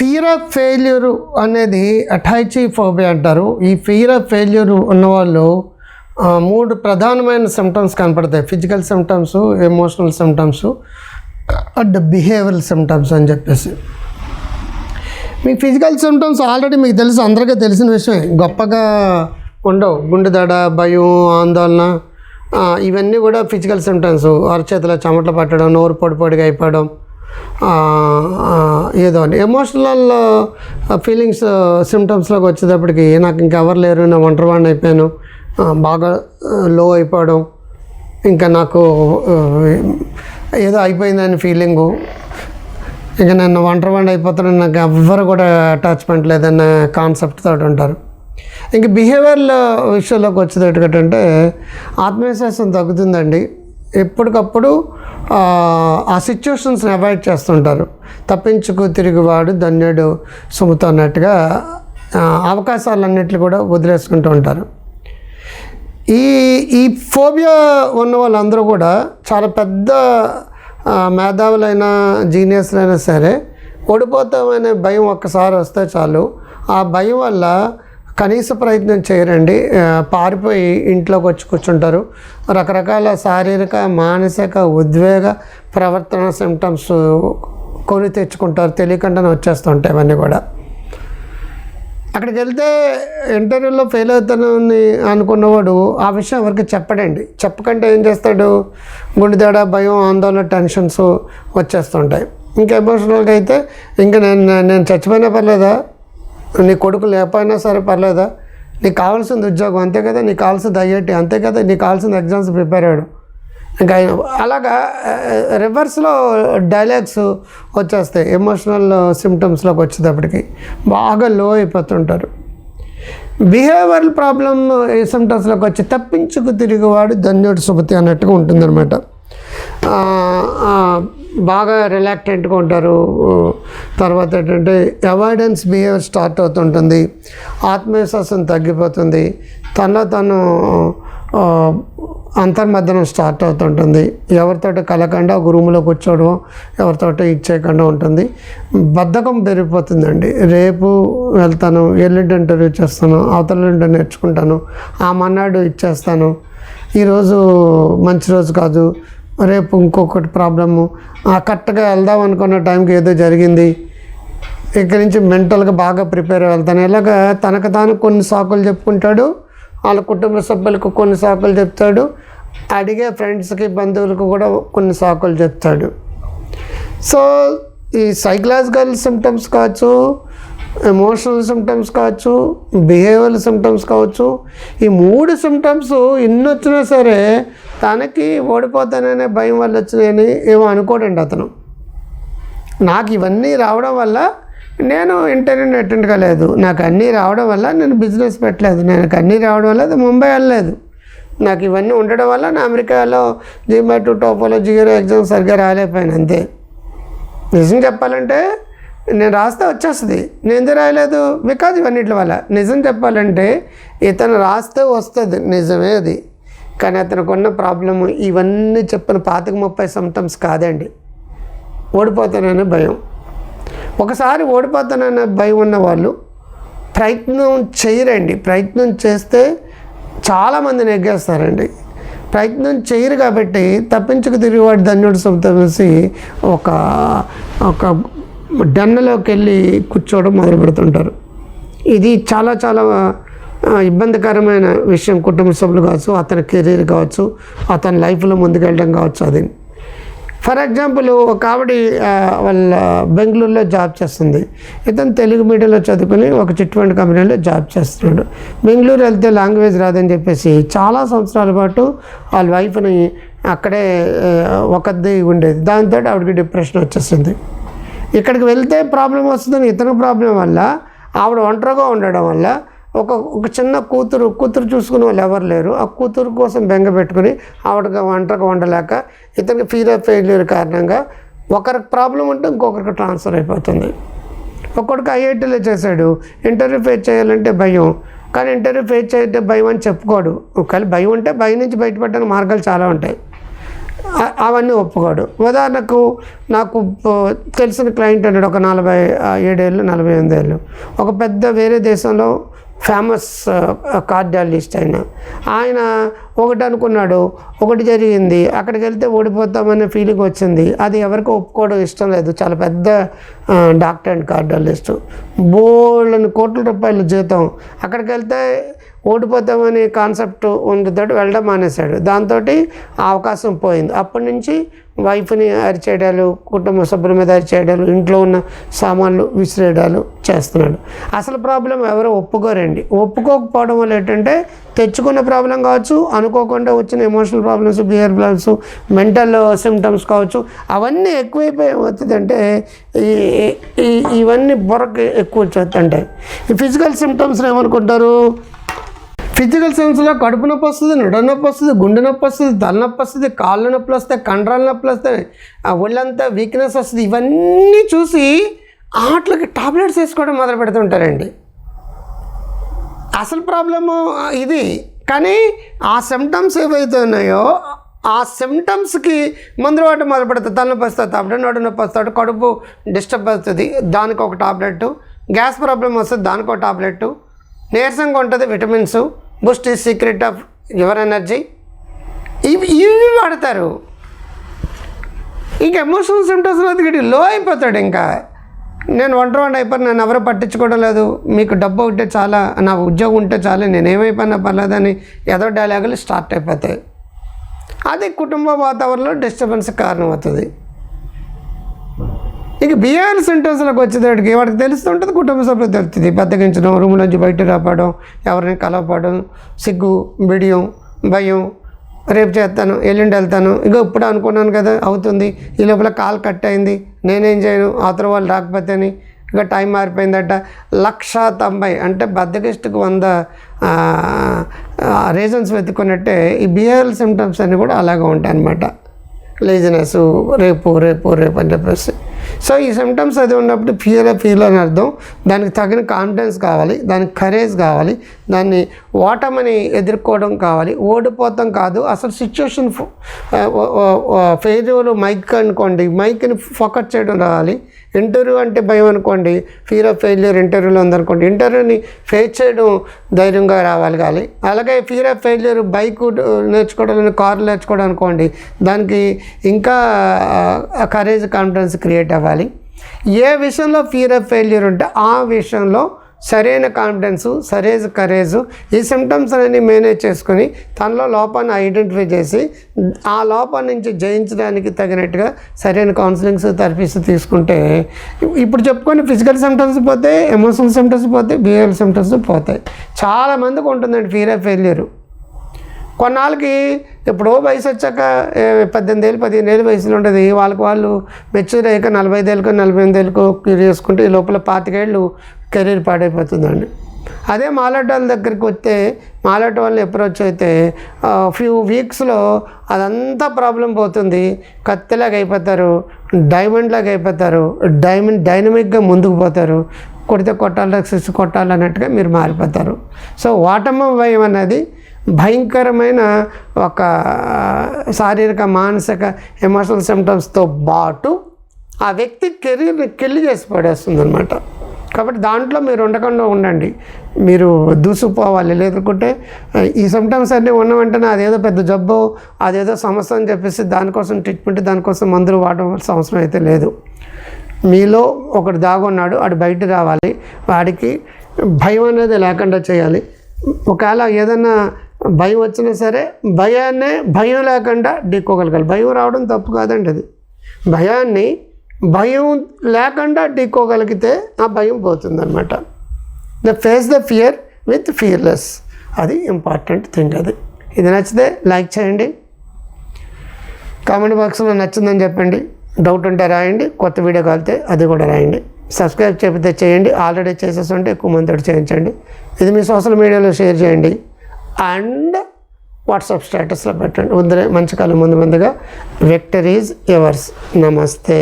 Fear of failure అనేది అటాచీ phobia అంటారు. ఈ ఫియర్ ఆఫ్ ఫెయిల్యూర్ ఉన్నవాళ్ళు మూడు ప్రధానమైన సిమ్టమ్స్ కనపడతాయి. Physical symptoms emotional symptoms and behavioural symptoms అని చెప్పేసి. మీ ఫిజికల్ సిమ్టమ్స్ ఆల్రెడీ మీకు తెలుసు అందరికీ తెలిసిన విషయమే. గొప్పగా ఉండవు. గుండె దడ భయం ఆందోళన ఇవన్నీ కూడా ఫిజికల్ సిమ్టమ్స్ అరచేతిలో చెమటలు పట్టడం నోరు పొడిపొడిగా అయిపోవడం ఏదో అని ఎమోషనల్ ఫీలింగ్స్ సిమ్టమ్స్లోకి వచ్చేటప్పటికి నాకు ఇంకెవరు లేరు నా ఒంటరివాడిని అయిపోయాను. బాగా లో అయిపోవడం. ఇంకా నాకు ఏదో అయిపోయిందని ఫీలింగు ఇక నన్ను ఒంటరివాడిని అయిపోతాను నాకు ఎవ్వరు కూడా అటాచ్మెంట్ లేదన్న కాన్సెప్ట్ తోటి ఉంటారు. ఇంక బిహేవియర్ విషయంలోకి వచ్చేటట్టుగంటే ఆత్మవిశ్వాసం తగ్గుతుందండి. ఎప్పటికప్పుడు ఆ, సిచ్యువేషన్స్ని అవాయిడ్ చేస్తుంటారు. తప్పించుకు తిరిగివాడు ధన్యుడు సుముతో అన్నట్టుగా అవకాశాలన్నింటినీ కూడా వదిలేసుకుంటూ ఉంటారు. ఈ ఈ ఫోబియా ఉన్న వాళ్ళందరూ కూడా చాలా పెద్ద మేధావులైన జీనియస్లైనా సరే ఓడిపోతామనే భయం ఒక్కసారి వస్తే చాలు. ఆ భయం వల్ల కనీస ప్రయత్నం చేయరండి. పారిపోయి ఇంట్లోకి వచ్చి కూర్చుంటారు. రకరకాల శారీరక మానసిక ఉద్వేగ ప్రవర్తన సిమ్టమ్స్ కొని తెచ్చుకుంటారు. తెలియకుండానే వచ్చేస్తుంటాయి ఇవన్నీ కూడా. అక్కడికి వెళ్తే ఇంటర్వ్యూలో ఫెయిల్ అవుతానని అనుకున్నవాడు ఆ విషయం ఎవరికి చెప్పడండి. చెప్పకంటే ఏం చేస్తాడు? గుండెదేడ భయం ఆందోళన టెన్షన్స్ వచ్చేస్తుంటాయి. ఇంకా ఎమోషనల్గా అయితే ఇంకా నేను నేను చచ్చిపోయినా పర్లేదా? నీ కొడుకు లేకపోయినా సరే పర్లేదా? నీకు కావాల్సింది ఉద్యోగం అంతే కదా? నీకు కావాల్సింది ఐఐటి అంతే కదా? నీకు కావాల్సింది ఎగ్జామ్స్ ప్రిపేర్ అయ్యాడు ఇంకా అలాగా రివర్స్లో డైలాగ్స్ వచ్చేస్తాయి. ఎమోషనల్ సిమ్టమ్స్లోకి వచ్చేటప్పటికి బాగా లో అయిపోతుంటారు. బిహేవియర్ ప్రాబ్లమ్ సిమ్టమ్స్లోకి వచ్చి తప్పించుకు తిరిగివాడు ధన్యుడు సుమతి అన్నట్టుగా ఉంటుందన్నమాట. బాగా రిలాక్టెంట్గా ఉంటారు. తర్వాత ఏంటంటే అవాయిడెన్స్ బిహేవియర్ స్టార్ట్ అవుతుంటుంది. ఆత్మవిశ్వాసం తగ్గిపోతుంది. తనలో తను ఆ, స్టార్ట్ అవుతుంటుంది. ఎవరితోటి కలకుండా ఒక రూమ్లో కూర్చోవడం ఎవరితోటి ఇచ్చేయకుండా ఉంటుంది. బద్ధకం పెరిగిపోతుందండి. రేపు వెళ్తాను ఎల్లుండి ఇంటర్వ్యూ చేస్తాను అవతల నేర్చుకుంటాను ఆ మన్నాడు ఇచ్చేస్తాను. ఈరోజు మంచి రోజు కాదు. రేపు ఇంకొకటి ప్రాబ్లము. ఆ కరెక్ట్గా వెళ్దాం అనుకున్న టైంకి ఏదో జరిగింది. ఇక్కడి నుంచి మెంటల్గా బాగా ప్రిపేర్ వెళ్తాను. ఇలాగ తనకు తాను కొన్ని సాకులు చెప్పుకుంటాడు. వాళ్ళ కుటుంబ సభ్యులకు కొన్ని సాకులు చెప్తాడు. అడిగే ఫ్రెండ్స్కి బంధువులకు కూడా కొన్ని సాకులు చెప్తాడు. సో ఈ సైకలాజికల్ సిమ్టమ్స్ కావచ్చు ఎమోషనల్ సిమ్టమ్స్ కావచ్చు బిహేవియర్ సిమ్టమ్స్ కావచ్చు ఈ మూడు సిమ్టమ్స్ ఇన్ని వచ్చినా సరే తనకి ఓడిపోతాననే భయం వల్ల వచ్చినాయని ఏమో అనుకోడండి అతను. నాకు ఇవన్నీ రావడం వల్ల నేను ఇంటర్వ్యూని అటెండ్ కాలేదు. నాకు అన్నీ రావడం వల్ల నేను బిజినెస్ పెట్టలేదు. నాకు అన్నీ రావడం వల్ల అది ముంబై వెళ్ళలేదు. నాకు ఇవన్నీ ఉండడం వల్ల నా అమెరికాలో జీమాటో టోపోలో జియో ఎగ్జామ్ సరిగ్గా రాలేకపోయాను అంతే. నిజం చెప్పాలంటే నేను రాస్తే వచ్చేస్తుంది. నేను ఎందుకు రాయలేదు? బికాజ్ ఇవన్నిటి వల్ల. నిజం చెప్పాలంటే ఇతను రాస్తే వస్తుంది. నిజమే అది. కానీ అతనికి ఉన్న ప్రాబ్లము ఇవన్నీ చెప్పిన పాతిక ముప్పై సిమ్టమ్స్ కాదండి. ఓడిపోతాననే భయం. ఒకసారి ఓడిపోతాననే భయం ఉన్న వాళ్ళు ప్రయత్నం చేయరండి. ప్రయత్నం చేస్తే చాలామంది నెగ్గేస్తారండి. ప్రయత్నం చేయరు కాబట్టి తప్పించుకు తిరిగివాడు ధన్యుడు సొంతమేసి ఒక ఒక డన్నలోకి వెళ్ళి కూర్చోవడం మొదలు పెడుతుంటారు ఇది చాలా చాలా ఇబ్బందికరమైన విషయం కుటుంబ సభ్యులు కావచ్చు అతని కెరీర్ కావచ్చు అతని లైఫ్లో ముందుకెళ్ళడం కావచ్చు అది. ఫర్ ఎగ్జాంపుల్ ఒక ఆవిడ వాళ్ళ బెంగళూరులో జాబ్ చేస్తుంది. ఇతను తెలుగు మీడియంలో చదువుకుని ఒక చిట్ ఫండ్ కంపెనీలో జాబ్ చేస్తున్నాడు. బెంగళూరు వెళ్తే లాంగ్వేజ్ రాదని చెప్పేసి చాలా సంవత్సరాల పాటు వాళ్ళ వైఫ్ని అక్కడే ఒకది ఉండేది. దాంతో ఆవిడకి డిప్రెషన్ వచ్చేసింది. ఇక్కడికి వెళ్తే ప్రాబ్లం వస్తుందని ఇతను ప్రాబ్లం వల్ల ఆవిడ ఒంటరిగా ఉండడం వల్ల ఒక ఒక చిన్న కూతురు కూతురు చూసుకునే వాళ్ళు ఎవరు లేరు. ఆ కూతురు కోసం బెంగ పెట్టుకుని ఆవిడగా ఒంటరిగా ఉండలేక ఇతనికి ఫీల్ ఫెయిల్యూర్ కారణంగా ఒకరికి ప్రాబ్లం ఉంటే ఇంకొకరికి ట్రాన్స్ఫర్ అయిపోతుంది. ఒక్కొక్కడికి ఐఐటీలో చేశాడు. ఇంటర్వ్యూ ఫేస్ చేయాలంటే భయం. కానీ ఇంటర్వ్యూ ఫేస్ చేయాలంటే భయం అని చెప్పుకోడు. ఒకవేళ భయం ఉంటే భయం నుంచి బయటపడడానికి మార్గాలు చాలా ఉంటాయి. అవన్నీ ఒప్పుకోడు. ఉదాహరణకు నాకు తెలిసిన క్లయింట్ అన్నాడు ఒక నలభై ఏడేళ్ళు నలభై ఎనిమిది ఏళ్ళు ఒక పెద్ద వేరే దేశంలో ఫేమస్ కార్డియాలజిస్ట్ ఆయన. ఆయన ఒకటి అనుకున్నాడు ఒకటి జరిగింది అక్కడికి వెళ్తే ఓడిపోతామనే ఫీలింగ్ వచ్చింది. అది ఎవరికి ఒప్పుకోవడం ఇష్టం లేదు. చాలా పెద్ద డాక్టర్ అండ్ కార్డియాలజిస్ట్. బోళ్ళని కోట్ల రూపాయల జీతం. అక్కడికి వెళ్తే ఓడిపోతామనే కాన్సెప్ట్ ఉండేతోటి వెళ్ళడం మానేశాడు. దాంతో ఆ అవకాశం పోయింది. అప్పటి నుంచి వైఫ్ని అరిచేయడాలు కుటుంబ సభ్యుల మీద అరిచేయడాలు ఇంట్లో ఉన్న సామాన్లు విసిరేయడాలు చేస్తున్నాడు. అసలు ప్రాబ్లం ఎవరో ఒప్పుకోరండి. ఒప్పుకోకపోవడం వల్ల ఏంటంటే తెచ్చుకున్న ప్రాబ్లం కావచ్చు అనుకోకుండా వచ్చిన emotional problems behaviour problems mental symptoms కావచ్చు అవన్నీ ఎక్కువైపోయి అవుతుందంటే ఈ ఇవన్నీ బొరకు ఎక్కువ వచ్చేస్తుంటాయి. ఈ ఫిజికల్ సిమ్టమ్స్ ఏమనుకుంటారు? ఫిజికల్ సెన్స్లో కడుపు నొప్పి వస్తుంది నొడ నొప్పి వస్తుంది గుండె నొప్పి వస్తుంది తలనొప్పి వస్తుంది కాళ్ళ నొప్పులు వస్తాయి కండరాల నొప్పులు వస్తాయి. ఒళ్ళంతా వీక్నెస్ వస్తుంది. ఇవన్నీ చూసి ఆటలకి టాబ్లెట్స్ వేసుకోవడం మొదలు పెడుతుంటారండి. అసలు ప్రాబ్లము ఇది. కానీ ఆ సిమ్టమ్స్ ఏవైతే ఉన్నాయో ఆ సిమ్టమ్స్కి మందులు వాటి మొదలు పెడతాయి తలనొప్పి వస్తుంది టాబ్లెట్ నడు నొప్పి వస్తాడు కడుపు డిస్టర్బ్ అవుతుంది. దానికి ఒక టాబ్లెట్ గ్యాస్ ప్రాబ్లం వస్తుంది దానికి ఒక టాబ్లెట్ నీరసంగా ఉంటుంది విటమిన్స్ బూస్ట్ ఈ సీక్రెట్ ఆఫ్ యువర్ ఎనర్జీ. ఇవి ఇవి వాడతారు. ఇంకా ఎమోషనల్ సిమ్టమ్స్ దిగి లో అయిపోతాడు ఇంకా. నేను వండర్ వాడిని అయిపోయి నన్ను ఎవరు పట్టించుకోవడం లేదు. మీకు డబ్బు ఉంటే చాలా నా ఉద్యోగం ఉంటే చాలు నేను ఏమైపోయినా పర్లేదని ఏదో డైలాగులు స్టార్ట్ అయిపోతాయి. అది కుటుంబ వాతావరణంలో డిస్టర్బెన్స్ కారణం అవుతుంది ఇక బిఆర్ సెంటర్స్లోకి వచ్చేటప్పటికి వాడికి తెలుస్తుంటుంది కుటుంబ సభ్యులు తెలుస్తుంది. బద్దగించడం రూమ్ నుంచి బయట రాపడం ఎవరిని కలవపడం సిగ్గు బిడియం భయం రేపు చేస్తాను ఎల్లుండి వెళ్తాను. ఇక ఇప్పుడు అనుకున్నాను కదా అవుతుంది. ఈ లోపల కాల్ కట్ అయింది. నేనేం చేయను? అవతల వాళ్ళు రాకపోతే అని. ఇక టైం మారిపోయిందట. లక్ష తొంభై అంటే బద్దకిస్టుకు వంద రీజన్స్ వెతుక్కున్నట్టే ఈ బిహేవియర్ సిమ్టమ్స్ అన్నీ కూడా అలాగే ఉంటాయి అన్నమాట లేజినెస్ రేపు రేపు రేపు అని చెప్పేసి. సో ఈ సిమ్టమ్స్ అది ఉన్నప్పుడు ఫీల్ ఫీల్ అని అర్థం. దానికి తగిన కాన్ఫిడెన్స్ కావాలి దానికి కరేజ్ కావాలి దాన్ని ఓటమని ఎదుర్కోవడం కావాలి ఓడిపోతాం కాదు. అసలు సిచ్యువేషన్ ఫెయిల్యూర్ మైక్ అనుకోండి మైక్ని ఫోకస్ చేయడం రావాలి. ఇంటర్వ్యూ అంటే భయం అనుకోండి ఫీర్ ఆఫ్ ఫెయిల్యూర్ ఇంటర్వ్యూలో ఉందనుకోండి ఇంటర్వ్యూని ఫేస్ చేయడం ధైర్యంగా రావాలి కానీ అలాగే ఫీర్ ఆఫ్ ఫెయిల్యూర్ బైక్ నేర్చుకోవడం కారు నేర్చుకోవడం అనుకోండి దానికి ఇంకా కరేజ్ కాన్ఫిడెన్స్ క్రియేట్ అవ్వాలి. ఏ విషయంలో ఫీర్ ఆఫ్ ఫెయిల్యూర్ ఉంటే ఆ విషయంలో సరైన కాన్ఫిడెన్స్ సరైన కరేజ్ ఈ సిమ్టమ్స్ అన్ని మేనేజ్ చేసుకొని తనలో లోపాన్ని ఐడెంటిఫై చేసి ఆ లోపం నుంచి జయించడానికి తగినట్టుగా సరైన కౌన్సిలింగ్స్ థెరపీస్ తీసుకుంటే ఇప్పుడు చెప్పుకొని ఫిజికల్ సిమ్టమ్స్ పోతే ఎమోషనల్ సిమ్టమ్స్ పోతే బిహేవియల్ సిమ్టమ్స్ పోతాయి. చాలామందికి ఉంటుందండి ఫీర్ ఆఫ్ ఫెయిల్యూరు కొన్నాళ్ళకి ఎప్పుడో వయసు వచ్చాక పద్దెనిమిది ఏళ్ళు పదిహేను ఏళ్ళు వయసులో ఉంటుంది వాళ్ళకి వాళ్ళు మెచ్యూర్ అయ్యాక నలభై ఐదేళ్ళకో నలభై ఎనిమిది ఏళ్ళకో క్యూర్ చేసుకుంటే ఈ లోపల పాతికేళ్ళు కెరీర్ పాడైపోతుందండి. అదే మాలాట వాళ్ళ దగ్గరికి వస్తే మాలాట వాళ్ళు అప్రోచ్ అయితే ఫ్యూ వీక్స్లో అదంతా ప్రాబ్లం పోతుంది. కత్తిలాగా అయిపోతారు డైమండ్ లాగా అయిపోతారు డైమండ్ డైనమిక్గా ముందుకు పోతారు. కొడితే కొట్టాలి సిక్స్ కొట్టాలి అన్నట్టుగా మీరు మారిపోతారు. సో వాటమ్మ భయం అనేది భయంకరమైన ఒక శారీరక మానసిక ఎమోషనల్ సిమ్టమ్స్తో పాటు ఆ వ్యక్తి కెరీర్ని కెళ్ళి చేసి పడేస్తుంది అనమాట కాబట్టి దాంట్లో మీరు ఉండకుండా ఉండండి. మీరు దూసుకుపోవాలి. లేకుంటే ఈ సిమ్టమ్స్ అన్నీ ఉన్న వెంటనే అదేదో పెద్ద జబ్బు అదేదో సమస్య అని చెప్పేసి దానికోసం ట్రీట్మెంట్ దానికోసం మందులు వాడవలసిన అవసరం అయితే లేదు. మీలో ఒకడు దాగున్నాడు వాడు బయట రావాలి. వాడికి భయం అనేది లేకుండా చేయాలి. ఒకవేళ ఏదైనా భయం వచ్చినా సరే భయాన్నే భయం లేకుండా ఢీక్కోగలగాలి భయం రావడం తప్పు కాదండి అది. భయాన్ని భయం లేకుండా ఢీక్కోగలిగితే ఆ భయం పోతుందన్నమాట. The face the fear with fearless అది ఇంపార్టెంట్ థింగ్ అది. ఇది నచ్చితే లైక్ చేయండి. కామెంట్ బాక్స్లో నచ్చిందని చెప్పండి. డౌట్ ఉంటే రాయండి. కొత్త వీడియో కాలితే అది కూడా రాయండి. సబ్స్క్రైబ్ చెప్తే చేయండి. ఆల్రెడీ చేసేస్తుంటే ఎక్కువ మందితో చేయించండి. ఇది మీ సోషల్ మీడియాలో షేర్ చేయండి. అండ్ వాట్సాప్ స్టేటస్లో పెట్టండి. ముందరే మంచి కాలం ముందు ముందుగా. విక్టరీస్ ఎవర్స్ నమస్తే